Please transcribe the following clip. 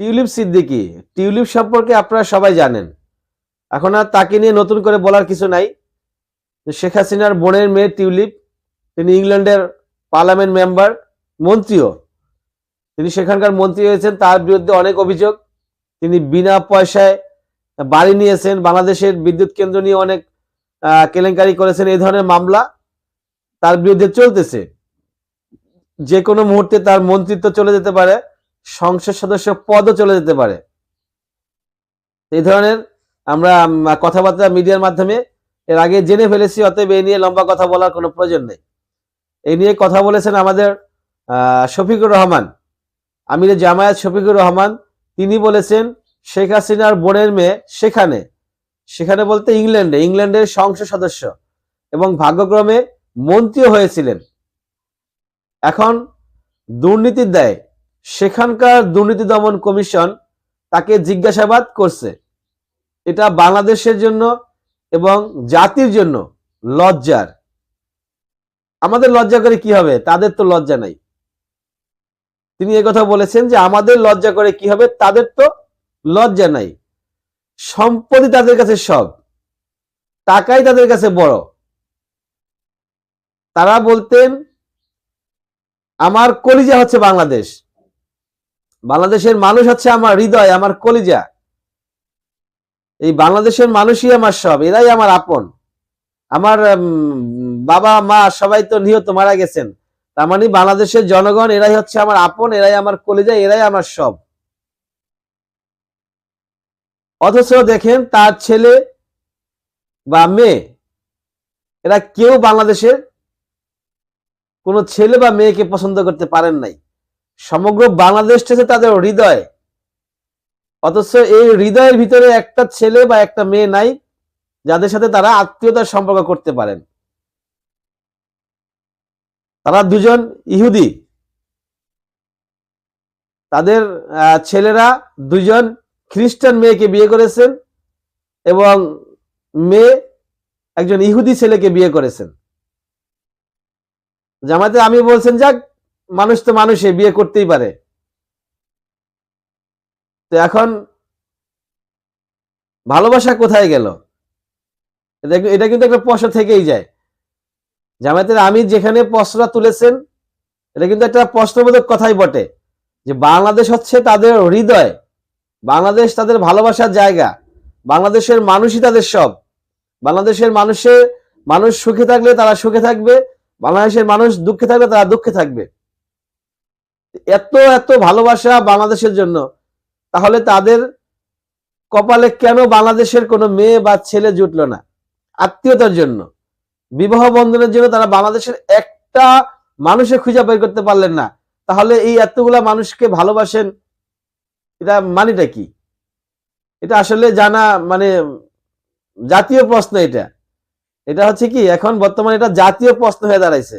Tulip Siddiqui. Tulip সম্পর্কে আপনারা সবাই জানেন। এখন আর তাকে নিয়ে নতুন করে বলার কিছু নাই। শেখ হাসিনার বোনের মেয়ে টিউলিপ, তিনি ইংল্যান্ডের পার্লামেন্ট মেম্বার, মন্ত্রীও। তিনি সেখানকার মন্ত্রী হয়েছেন, তার বিরুদ্ধে অনেক অভিযোগ। তিনি বিনা পয়সায় বাড়ি নিয়েছেন, বাংলাদেশের বিদ্যুৎ কেন্দ্র নিয়ে অনেক কেলেঙ্কারি করেছেন এই ধরনের মামলা তার বিরুদ্ধে চলতেছে। যে কোনো মুহূর্তে তার মন্ত্রিত্ব চলে যেতে পারে। সংসদ সদস্য পদও চলে যেতে পারে। এই ধরনের আমরা কথাবার্তা মিডিয়ার মাধ্যমে এর আগে জেনে ফেলেছি, অতএব এই নিয়ে লম্বা কথা বলার কোনো প্রয়োজন নেই। এই নিয়ে কথা বলেছেন আমাদের শফিকুর রহমান, আমির জামায়াত শফিকুর রহমান। তিনি বলেছেন, শেখ হাসিনার বোনের মেয়ে সেখানে সেখানে বলতে ইংল্যান্ডে, ইংল্যান্ডের সংসদ সদস্য এবং ভাগ্যক্রমে মন্ত্রীও হয়েছিলেন। এখন দুর্নীতির দায় সেখানকার দুর্নীতি দমন কমিশন তাকে জিজ্ঞাসাবাদ করছে। এটা বাংলাদেশের জন্য এবং জাতির জন্য লজ্জার। আমাদের লজ্জা করে কি হবে? তাদের তো লজ্জা নাই। তিনি কথা বলেছেন যে আমাদের লজ্জা করে কি হবে? তাদের তো লজ্জা নাই। সম্পত্তি তাদের কাছে সব। টাকাই তাদের কাছে বড়। তারা বলতেন, আমার কলিজা হচ্ছে বাংলাদেশ। বাংলাদেশের মানুষ হচ্ছে আমার হৃদয়, আমার কলিজা। এই বাংলাদেশের মানুষই আমার সব, এরাই আমার আপন। আমার বাবা, মা সবাই তো নিহত, মারা গেছেন। তার মানে বাংলাদেশের জনগণ, এরাই হচ্ছে আমার আপন, এরাই আমার কলিজা, এরাই আমার সব। অথচ দেখেন, তার ছেলে বা মেয়ে, এরা কেউ বাংলাদেশের কোনো ছেলে বা মেয়েকে পছন্দ করতে পারেন নাই। সমগ্র বাংলাদেশটা হচ্ছে তাদের হৃদয়। অথচ এই হৃদয়ের ভিতরে একটা ছেলে বা একটা মেয়ে নাই, যাদের সাথে তারা আত্মীয়তার সম্পর্ক করতে পারেন। তারা দুজন ইহুদি। তাদের ছেলেরা দুজন খ্রিস্টান মেয়েকে বিয়ে করেছেন এবং মেয়ে একজন ইহুদি ছেলেকে বিয়ে করেছেন। জামাতে আমি বলছেন, যাক মানুষ তো মানুষে, বিয়ে করতেই পারে। তো এখন ভালোবাসা কোথায় গেল? এটা কিন্তু একটা প্রশ্ন থেকেই যায়। জামায়াতের আমি যেখানে প্রশ্নটা তুলেছেন, এটা কিন্তু একটা প্রশ্নবোধক কথাই বটে যে বাংলাদেশ হচ্ছে তাদের হৃদয়, বাংলাদেশ তাদের ভালোবাসার জায়গা, বাংলাদেশের মানুষই তাদের সব। বাংলাদেশের মানুষের মানুষ সুখে থাকলে তারা সুখে থাকবে, বাংলাদেশের মানুষ দুঃখে থাকলে তারা দুঃখে থাকবে। এত এত ভালোবাসা বাংলাদেশের জন্য। তাহলে তাদের কপালে কেন বাংলাদেশের কোনো মেয়ে বা ছেলে জুটলো না? আত্মীয়তার জন্য। বিবাহ বন্ধনের জন্য তারা বাংলাদেশের একটা মানুষে খুঁজে বের করতে পারলেন না। তাহলে এই এতগুলা মানুষকে ভালোবাসেন, এটা মানেটা কি? এটা আসলে জানা মানে জাতীয় প্রশ্ন এটা। এটা হচ্ছে কি, এখন বর্তমানে এটা জাতীয় প্রশ্ন হয়ে দাঁড়াইছে।